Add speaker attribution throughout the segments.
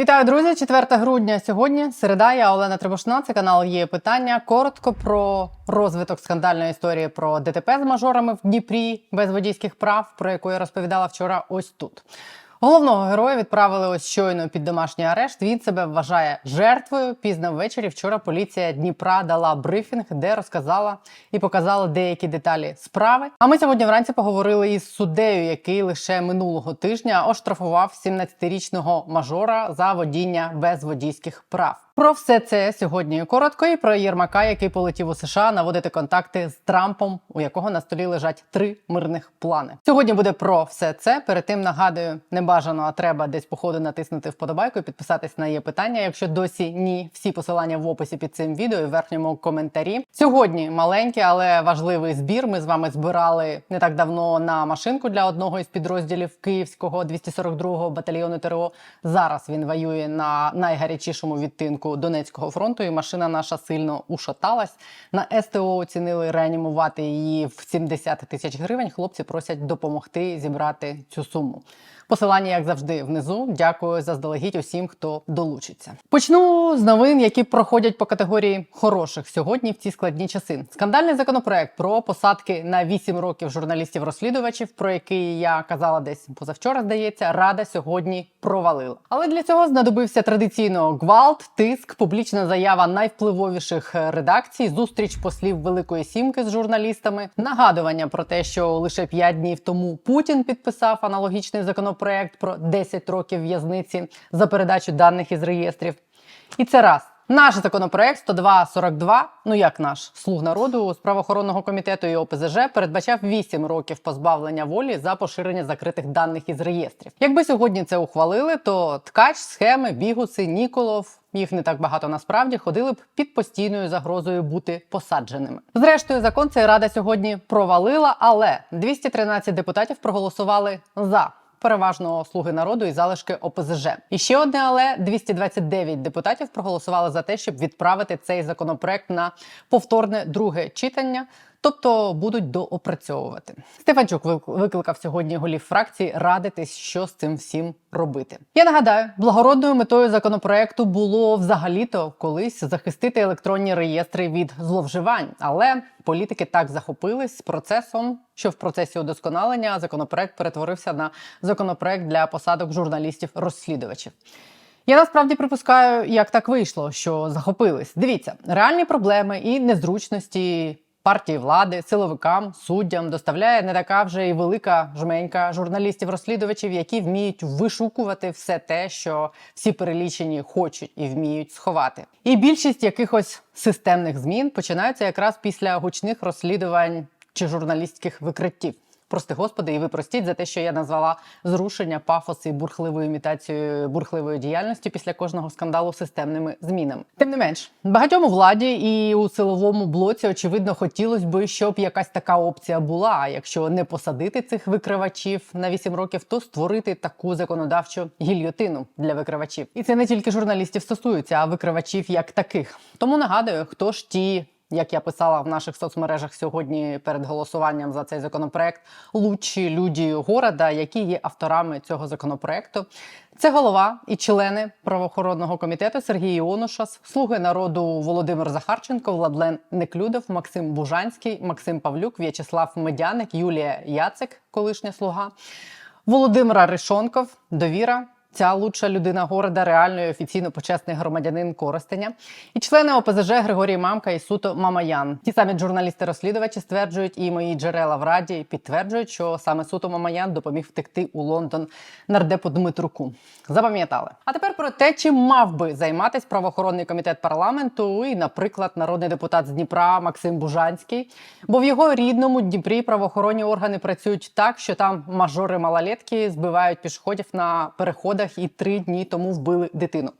Speaker 1: Вітаю, друзі! 4 грудня сьогодні. Середа, я Олена Требушна. Це канал є питання. Коротко про розвиток скандальної історії про ДТП з мажорами в Дніпрі без водійських прав, про яку я розповідала вчора. Ось тут. Головного героя відправили ось щойно під домашній арешт. Він себе вважає жертвою. Пізно ввечері вчора поліція Дніпра дала брифінг, де розказала і показала деякі деталі справи. А ми сьогодні вранці поговорили із суддею, який лише минулого тижня оштрафував 17-річного мажора за водіння без водійських прав. Про все це сьогодні коротко і про Єрмака, який полетів у США наводити контакти з Трампом, у якого на столі лежать три мирних плани. Сьогодні буде про все це. Перед тим нагадую, не бажано, а треба десь по ходу натиснути вподобайку і підписатись на є питання. Якщо досі ні, всі посилання в описі під цим відео і в верхньому коментарі. Сьогодні маленький, але важливий збір. Ми з вами збирали не так давно на машинку для одного із підрозділів Київського 242-го батальйону ТРО. Зараз він воює на найгарячішому відтинку Донецького фронту, і машина наша сильно ушаталась. На СТО оцінили реанімувати її в 70 тисяч гривень. Хлопці просять допомогти зібрати цю суму. Посилання, як завжди, внизу. Дякую заздалегідь усім, хто долучиться. Почну з новин, які проходять по категорії хороших сьогодні в ці складні часи. Скандальний законопроект про посадки на 8 років журналістів-розслідувачів, про який я казала десь позавчора, здається, рада сьогодні провалила. Але для цього знадобився традиційно гвалт, тиск, публічна заява найвпливовіших редакцій, зустріч послів Великої Сімки з журналістами, нагадування про те, що лише 5 днів тому Путін підписав аналогічний законопроект про 10 років в'язниці за передачу даних із реєстрів. І це раз. Наш законопроект 102.42, ну як наш слуг народу з правоохоронного комітету і ОПЗЖ передбачав 8 років позбавлення волі за поширення закритих даних із реєстрів. Якби сьогодні це ухвалили, то ткач, схеми, бігуси, Ніколов. Їх не так багато насправді ходили б під постійною загрозою бути посадженими. Зрештою, закон цей рада сьогодні провалила, але 213 депутатів проголосували за переважно слуги народу і залишки ОПЗЖ. І ще одне, але 229 депутатів проголосували за те, щоб відправити цей законопроект на повторне друге читання. Тобто будуть доопрацьовувати. Стефанчук викликав сьогодні голів фракції радитись, що з цим всім робити. Я нагадаю, благородною метою законопроекту було взагалі-то колись захистити електронні реєстри від зловживань, але політики так захопились процесом, що в процесі удосконалення законопроект перетворився на законопроект для посадок журналістів-розслідувачів. Я насправді припускаю, як так вийшло, що захопились. Дивіться, реальні проблеми і незручності партії влади, силовикам, суддям доставляє не така вже і велика жменька журналістів-розслідувачів, які вміють вишукувати все те, що всі перелічені хочуть і вміють сховати. І більшість якихось системних змін починаються якраз після гучних розслідувань чи журналістських викриттів. Прости господи, і ви простіть за те, що я назвала зрушення, пафос і бурхливою імітацією бурхливої діяльності після кожного скандалу системними змінами. Тим не менш, багатьом у владі і у силовому блоці очевидно хотілося би, щоб якась така опція була. Якщо не посадити цих викривачів на 8 років, то створити таку законодавчу гільйотину для викривачів. І це не тільки журналістів стосується, а викривачів як таких. Тому нагадую, хто ж ті як я писала в наших соцмережах сьогодні перед голосуванням за цей законопроект, лучші люди города, які є авторами цього законопроекту. Це голова і члени правоохоронного комітету Сергій Іонушас, слуги народу Володимир Захарченко, Владлен Неклюдов, Максим Бужанський, Максим Павлюк, В'ячеслав Медяник, Юлія Яцик, колишня слуга, Володимира Ришонков, довіра. Ця лучша людина города, реально і офіційно почесний громадянин Коростеня, і члени ОПЗЖ Григорій Мамка і Суто Мамаян. Ті самі журналісти-розслідувачі стверджують, і мої джерела в раді підтверджують, що саме Суто Мамаян допоміг втекти у Лондон нардепу Дмитруку. Запам'ятали. А тепер про те, чим мав би займатися правоохоронний комітет парламенту, і, наприклад, народний депутат з Дніпра Максим Бужанський. Бо в його рідному Дніпрі правоохоронні органи працюють так, що там мажори малолетки збивають пішоходів на переходах і три дні тому вбили дитину.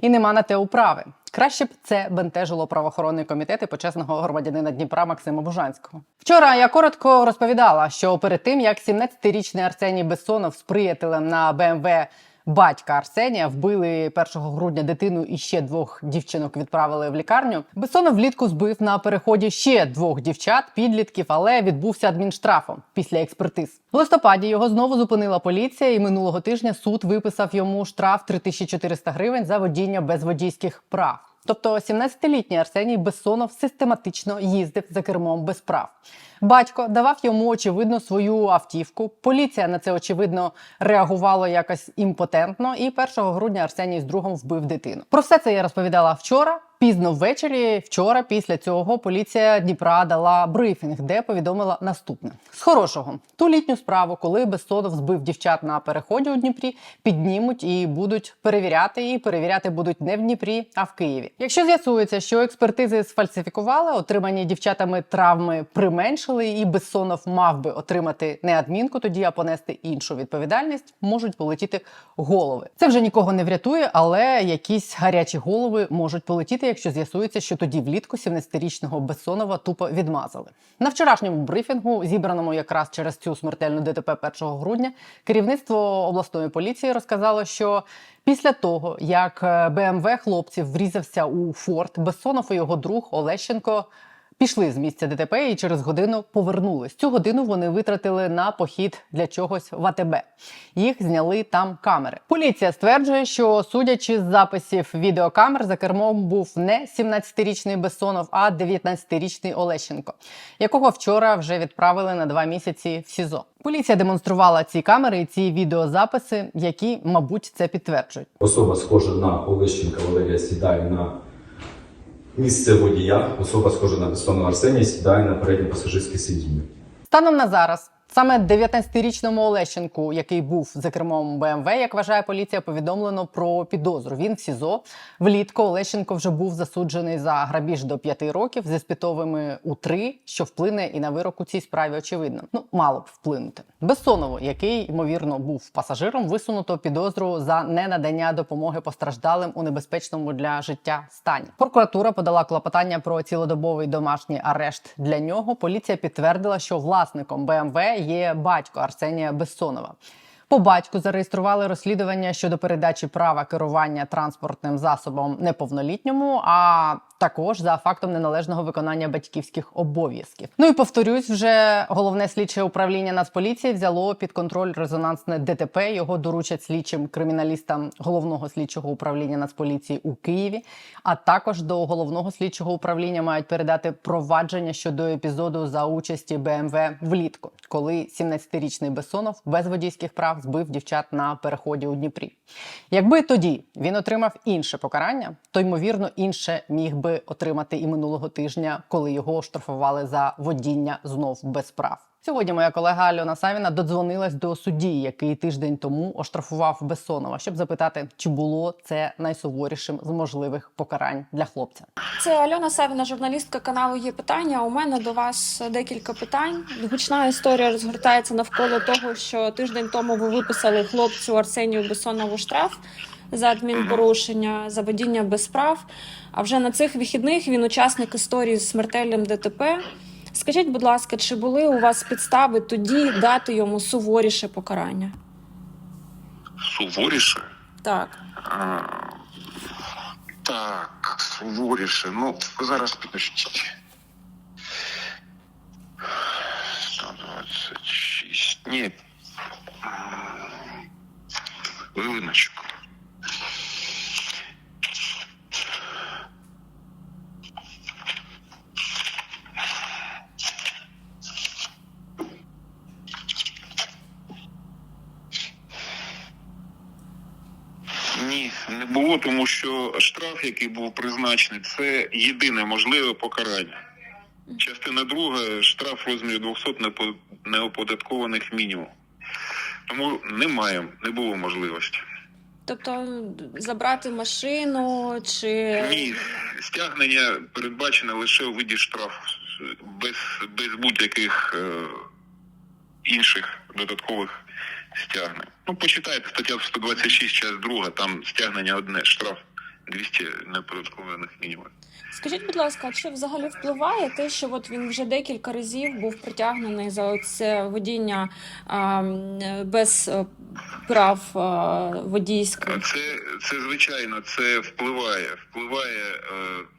Speaker 1: І нема на те управи. Краще б це бентежило правоохоронний комітет і почесного громадянина Дніпра Максима Бужанського. Вчора я коротко розповідала, що перед тим як 17-річний Арсеній Бессонов з приятелем на БМВ батька Арсенія. Вбили 1 грудня дитину і ще двох дівчинок відправили в лікарню. Бессонов влітку збив на переході ще двох дівчат, підлітків, але відбувся адмінштрафом після експертиз. В листопаді його знову зупинила поліція, і минулого тижня суд виписав йому штраф 3400 гривень за водіння без водійських прав. Тобто 17-літній Арсеній Бессонов систематично їздив за кермом без прав. Батько давав йому очевидно свою автівку. Поліція на це очевидно реагувала якось імпотентно. І 1 грудня Арсеній з другом вбив дитину. Про все це я розповідала вчора. Пізно ввечері, вчора, після цього, поліція Дніпра дала брифінг, де повідомила наступне: з хорошого ту літню справу, коли Бессонов збив дівчат на переході у Дніпрі, піднімуть і будуть перевіряти. І перевіряти будуть не в Дніпрі, а в Києві. Якщо з'ясується, що експертизи сфальсифікували, отримані дівчатами травми применшили, і Бессонов мав би отримати не адмінку, тоді а понести іншу відповідальність, можуть полетіти голови. Це вже нікого не врятує, але якісь гарячі голови можуть полетіти, якщо з'ясується, що тоді влітку 17-річного Бессонова тупо відмазали. На вчорашньому брифінгу, зібраному якраз через цю смертельну ДТП 1 грудня, керівництво обласної поліції розказало, що після того, як е, БМВ хлопців врізався у форт, Бессонов і його друг Олещенко пішли з місця ДТП і через годину повернулись. Цю годину вони витратили на похід для чогось в АТБ. Їх зняли там камери. Поліція стверджує, що судячи з записів відеокамер, за кермом був не 17-річний Бессонов, а 19-річний Олещенко, якого вчора вже відправили на два місяці в СІЗО. Поліція демонструвала ці камери і ці відеозаписи, які, мабуть, це підтверджують.
Speaker 2: Особа схожа на Олещенка Валерія сідає на місце водія. Особа схожа на безсонну Арсенія сідає на переднє пасажирське сидіння.
Speaker 1: Станом на зараз саме 19-річному Олещенку, який був за кермом БМВ, як вважає поліція, повідомлено про підозру. Він в СІЗО. Влітку Олещенко вже був засуджений за грабіж до 5 років зі спітовими у 3, що вплине і на вирок у цій справі. Очевидно, ну мало б вплинути. Безсонову, який ймовірно був пасажиром, висунуто підозру за ненадання допомоги постраждалим у небезпечному для життя стані. Прокуратура подала клопотання про цілодобовий домашній арешт для нього. Поліція підтвердила, що власником БМВ є батько Арсенія Бессонова. По батьку зареєстрували розслідування щодо передачі права керування транспортним засобом неповнолітньому, а також за фактом неналежного виконання батьківських обов'язків. Ну і повторюсь, вже головне слідче управління Нацполіції взяло під контроль резонансне ДТП. Його доручать слідчим криміналістам головного слідчого управління Нацполіції у Києві. А також до головного слідчого управління мають передати провадження щодо епізоду за участі БМВ влітку, коли 17-річний Бессонов без водійських прав збив дівчат на переході у Дніпрі. Якби тоді він отримав інше покарання, то ймовірно інше міг би отримати і минулого тижня, коли його оштрафували за водіння знов без прав. Сьогодні моя колега Альона Савіна додзвонилась до судді, який тиждень тому оштрафував Бессонова, щоб запитати, чи було це найсуворішим з можливих покарань для хлопця.
Speaker 3: Це Альона Савіна, журналістка каналу Є питання. У мене до вас декілька питань. Гучна історія розгортається навколо того, що тиждень тому ви виписали хлопцю Арсенію Бессонову штраф за адмінпорушення, за водіння без прав. А вже на цих вихідних він учасник історії з смертельним ДТП. Скажіть, будь ласка, чи були у вас підстави тоді дати йому суворіше покарання?
Speaker 4: Суворіше?
Speaker 3: Так.
Speaker 4: А, так, суворіше. Ну, зараз підождіть. 126. Ні. Хвилиночку. Ні, не було, тому що штраф, який був призначений, це єдине можливе покарання. Частина друга штраф в розмірі 200 неоподаткованих мінімум. Тому немає, не було можливості.
Speaker 3: Тобто забрати машину чи
Speaker 4: Ні, стягнення передбачене лише у виді штрафу, без, без будь-яких е, інших додаткових стягнень. Ну, почитайте стаття 126, час 2, там стягнення одне, штраф 200 неоподаткованих мінімумів.
Speaker 3: Скажіть, будь ласка, чи взагалі впливає те, що от він вже декілька разів був притягнений за це водіння а, без е, прав е, водійських?
Speaker 4: Це, це звичайно, це впливає. Впливає, е,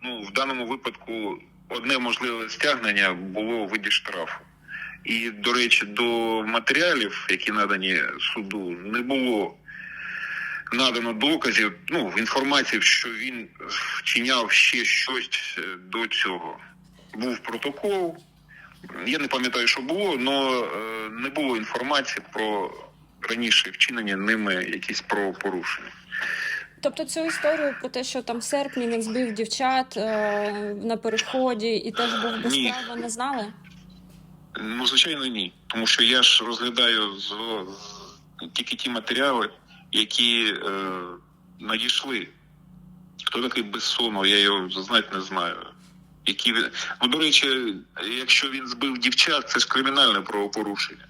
Speaker 4: ну, в даному випадку одне можливе стягнення було у виді штрафу. І, до речі, до матеріалів, які надані суду, не було надано доказів, ну, інформації, що він вчиняв ще щось е, до цього. Був протокол. Я не пам'ятаю, що було, але не було інформації про раніше вчинені ними якісь правопорушення.
Speaker 3: Тобто цю історію про те, що там в серпні він збив дівчат е, на переході і теж був без
Speaker 4: Ні.
Speaker 3: прав, ви не знали?
Speaker 4: Ну, звичайно, ні. Тому що я ж розглядаю з, з- тільки ті матеріали, які е, надійшли. Хто такий Бессонов, я його знати не знаю. Які... він- Ну, до речі, якщо він збив дівчат, це ж кримінальне правопорушення.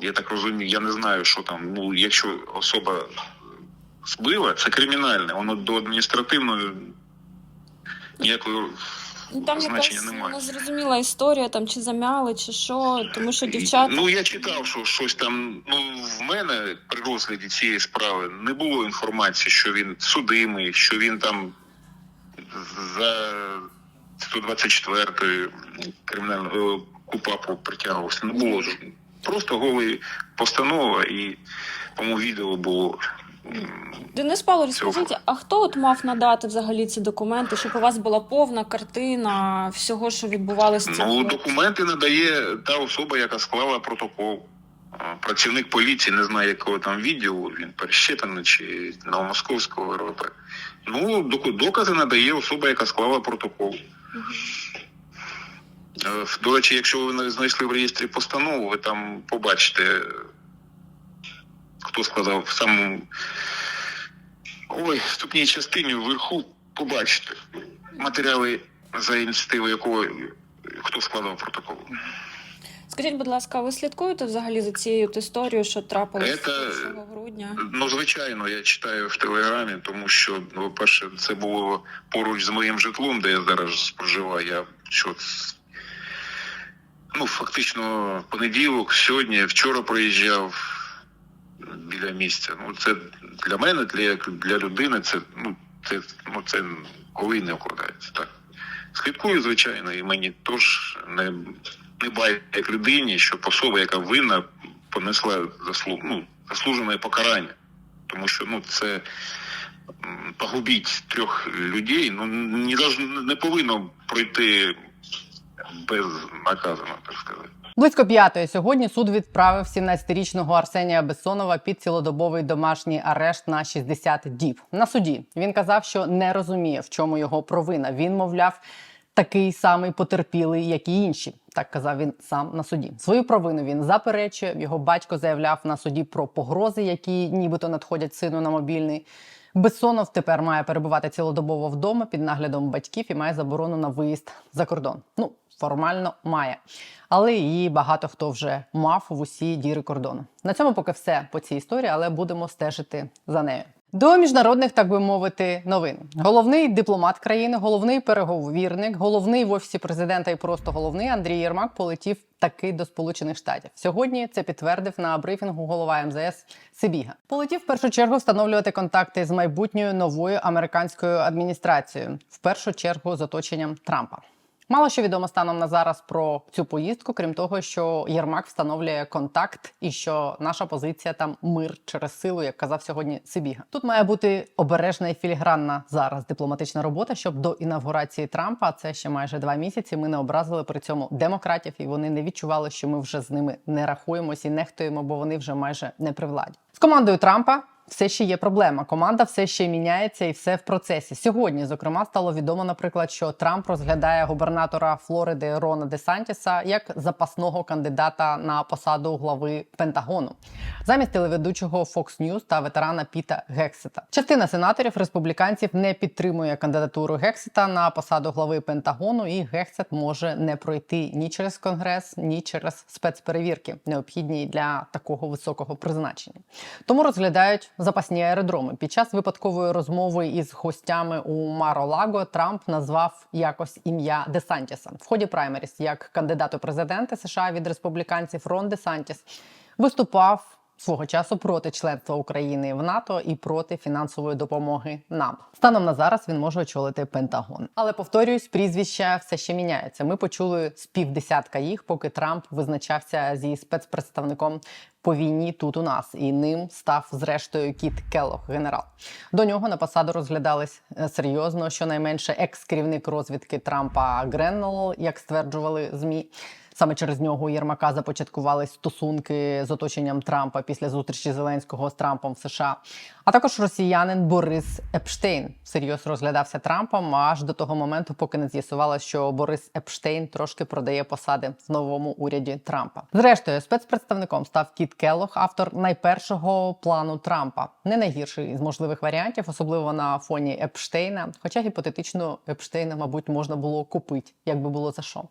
Speaker 4: Я так розумію, я не знаю, що там. Ну, якщо особа збила, це кримінальне, воно до адміністративної ніякої
Speaker 3: Ну там
Speaker 4: значення
Speaker 3: якась
Speaker 4: немає.
Speaker 3: незрозуміла історія, там чи замяли, чи що, тому що дівчата.
Speaker 4: Ну я читав, що щось там. Ну в мене при розгляді цієї справи не було інформації, що він судимий, що він там за 124 кримінального КУПАПу притягувався. Не було ж. Просто голий постанова і по відео було.
Speaker 3: Денис Павлович, скажіть, а хто от мав надати взагалі ці документи, щоб у вас була повна картина всього, що відбувалося
Speaker 4: Ну, документи надає та особа, яка склала протокол. Працівник поліції не знає, якого там відділу, він перещеплений чи Новомосковського РВП. Ну, докази надає особа, яка склала протокол. Е, До речі, якщо ви знайшли в реєстрі постанову, ви там побачите, хто складав в самому ой, вступній частині вверху побачите матеріали за ініціативою якого хто складав протокол.
Speaker 3: Скажіть, будь ласка, ви слідкуєте взагалі за цією історією, що трапилося
Speaker 4: Це-
Speaker 3: 1 грудня?
Speaker 4: Ну, звичайно, я читаю в телеграмі, тому що, ну, по-перше, це було поруч з моїм житлом, де я зараз проживаю. Я що ну, фактично понеділок, сьогодні, вчора проїжджав біля місця. Ну, це для мене, для, для людини, це ну, це, ну, це коли не укладається. Так. Слідкую, звичайно, і мені теж не, не бає як людині, щоб особа, яка винна, понесла заслуг, ну, заслужене покарання. Тому що ну, це погубіть трьох людей, ну не, не повинно пройти безнаказано, так сказати.
Speaker 1: Близько п'ятої сьогодні суд відправив 17-річного Арсенія Бессонова під цілодобовий домашній арешт на 60 діб. На суді він казав, що не розуміє, в чому його провина. Він, мовляв, такий самий потерпілий, як і інші. Так казав він сам на суді. Свою провину він заперечує. Його батько заявляв на суді про погрози, які нібито надходять сину на мобільний. Бессонов тепер має перебувати цілодобово вдома під наглядом батьків і має заборону на виїзд за кордон. Ну, формально має. Але її багато хто вже мав в усі діри кордону. На цьому поки все по цій історії, але будемо стежити за нею. До міжнародних, так би мовити, новин. Головний дипломат країни, головний переговірник, головний в офісі президента і просто головний Андрій Єрмак полетів таки до Сполучених Штатів. Сьогодні це підтвердив на брифінгу голова МЗС Сибіга. Полетів в першу чергу встановлювати контакти з майбутньою новою американською адміністрацією, в першу чергу з оточенням Трампа. Мало що відомо станом на зараз про цю поїздку, крім того, що Єрмак встановлює контакт і що наша позиція там мир через силу, як казав сьогодні Сибіга. Тут має бути обережна і філігранна зараз дипломатична робота, щоб до інавгурації Трампа, а це ще майже два місяці. Ми не образили при цьому демократів, і вони не відчували, що ми вже з ними не рахуємось і нехтуємо, бо вони вже майже не при владі. З командою Трампа все ще є проблема. Команда все ще міняється і все в процесі. Сьогодні, зокрема, стало відомо, наприклад, що Трамп розглядає губернатора Флориди Рона Де Сантіса як запасного кандидата на посаду глави Пентагону замість телеведучого Fox News та ветерана Піта Гексета. Частина сенаторів республіканців не підтримує кандидатуру Гексета на посаду глави Пентагону, і Гексет може не пройти ні через конгрес, ні через спецперевірки, необхідні для такого високого призначення. Тому розглядають запасні аеродроми. Під час випадкової розмови із гостями у Маро-Лаго Трамп назвав якось ім'я Десантіса в ході праймеріс як кандидату президента США від республіканців Рон Десантіс виступав свого часу проти членства України в НАТО і проти фінансової допомоги нам. Станом на зараз він може очолити Пентагон. Але повторюсь, прізвища все ще міняються. Ми почули з півдесятка їх, поки Трамп визначався зі спецпредставником по війні тут у нас, і ним став зрештою Кіт Келлог, генерал. До нього на посаду розглядались е, серйозно, щонайменше екс-керівник розвідки Трампа Греннелл, як стверджували змі. Саме через нього у Єрмака започаткувались стосунки з оточенням Трампа після зустрічі Зеленського з Трампом в США. А також росіянин Борис Епштейн всерйоз розглядався Трампом аж до того моменту, поки не з'ясувалося, що Борис Епштейн трошки продає посади в новому уряді Трампа. Зрештою, спецпредставником став Кіт Келлог, автор найпершого плану Трампа. Не найгірший із можливих варіантів, особливо на фоні Епштейна. Хоча гіпотетично Епштейна, мабуть, можна було купити, якби було за що.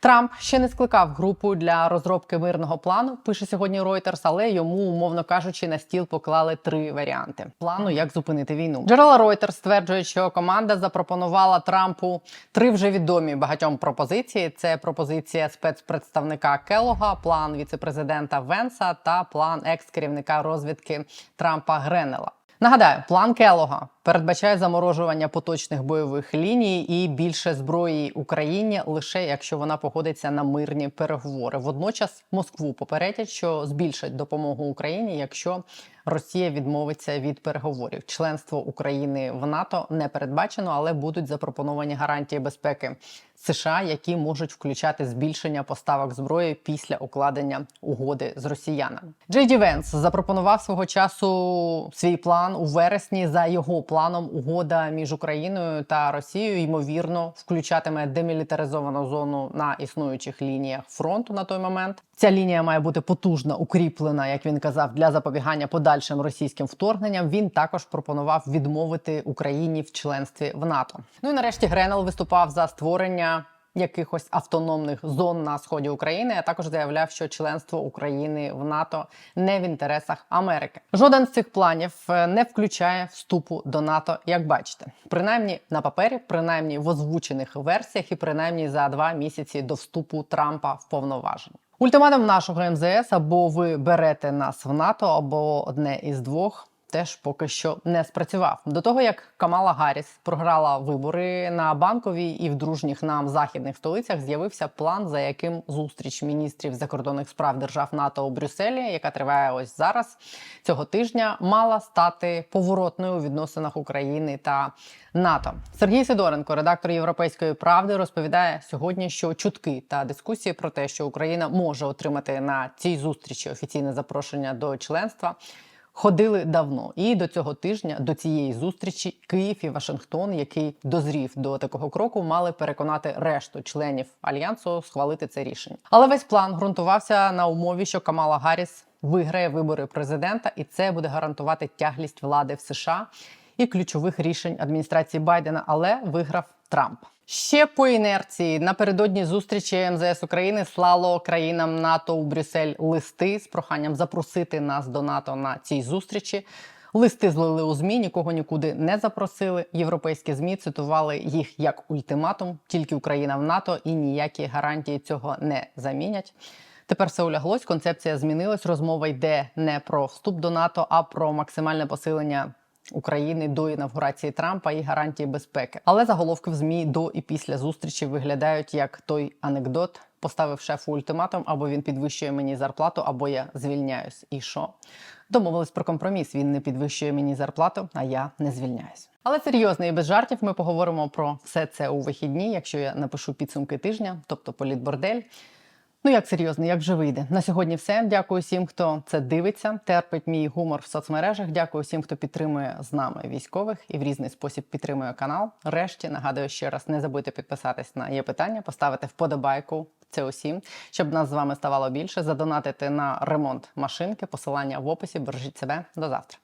Speaker 1: Трамп ще не скликав групу для розробки мирного плану. Пише сьогодні Reuters, але йому, умовно кажучи, на стіл поклали три варіанти плану, як зупинити війну. Джерела Reuters стверджують, що команда запропонувала Трампу три вже відомі багатьом пропозиції: це пропозиція спецпредставника Келога, план віцепрезидента Венса та план екс-керівника розвідки Трампа Гренела. Нагадаю, план Келога передбачає заморожування поточних бойових ліній і більше зброї Україні лише якщо вона погодиться на мирні переговори. Водночас Москву попередять, що збільшать допомогу Україні, якщо Росія відмовиться від переговорів. Членство України в НАТО не передбачено, але будуть запропоновані гарантії безпеки США, які можуть включати збільшення поставок зброї після укладення угоди з росіянами. Джей Ді Венс запропонував свого часу свій план у вересні. За його планом, угода між Україною та Росією ймовірно включатиме демілітаризовану зону на існуючих лініях фронту на той момент. Ця лінія має бути потужно укріплена, як він казав, для запобігання подальшим російським вторгненням. Він також пропонував відмовити Україні в членстві в НАТО. Ну і нарешті Гренел виступав за створення якихось автономних зон на сході України, а також заявляв, що членство України в НАТО не в інтересах Америки. Жоден з цих планів е, не включає вступу до НАТО, як бачите, принаймні на папері, принаймні в озвучених версіях, і принаймні за два місяці до вступу Трампа в повноваження. Ультиматум нашого МЗС або ви берете нас в НАТО, або одне із двох. Теж поки що не спрацював до того, як Камала Гарріс програла вибори на банковій і в дружніх нам західних столицях. З'явився план, за яким зустріч міністрів закордонних справ держав НАТО у Брюсселі, яка триває ось зараз цього тижня, мала стати поворотною у відносинах України та НАТО. Сергій Сидоренко, редактор Європейської правди, розповідає сьогодні, що чутки та дискусії про те, що Україна може отримати на цій зустрічі офіційне запрошення до членства. Ходили давно, і до цього тижня, до цієї зустрічі, Київ і Вашингтон, який дозрів до такого кроку, мали переконати решту членів альянсу схвалити це рішення. Але весь план ґрунтувався на умові, що Камала Гарріс виграє вибори президента, і це буде гарантувати тяглість влади в США і ключових рішень адміністрації Байдена. Але виграв Трамп. Ще по інерції напередодні зустрічі МЗС України слало країнам НАТО у Брюссель листи з проханням запросити нас до НАТО на цій зустрічі. Листи злили у змі, нікого нікуди не запросили. Європейські змі цитували їх як ультиматум, тільки Україна в НАТО і ніякі гарантії цього не замінять. Тепер все уляглось. Концепція змінилась. Розмова йде не про вступ до НАТО, а про максимальне посилення України до інавгурації Трампа і гарантії безпеки. Але заголовки в змі до і після зустрічі виглядають як той анекдот. Поставив шефу ультиматум, або він підвищує мені зарплату, або я звільняюсь. І що? Домовились про компроміс. Він не підвищує мені зарплату, а я не звільняюсь. Але серйозно і без жартів ми поговоримо про все це у вихідні, якщо я напишу підсумки тижня, тобто політбордель. Ну як серйозно, як вже вийде. На сьогодні все. Дякую всім, хто це дивиться, терпить мій гумор в соцмережах. Дякую всім, хто підтримує з нами військових і в різний спосіб підтримує канал. Решті нагадую ще раз, не забудьте підписатись на є питання, поставити вподобайку. Це усім, щоб нас з вами ставало більше, задонатити на ремонт машинки. Посилання в описі. Бережіть себе до завтра.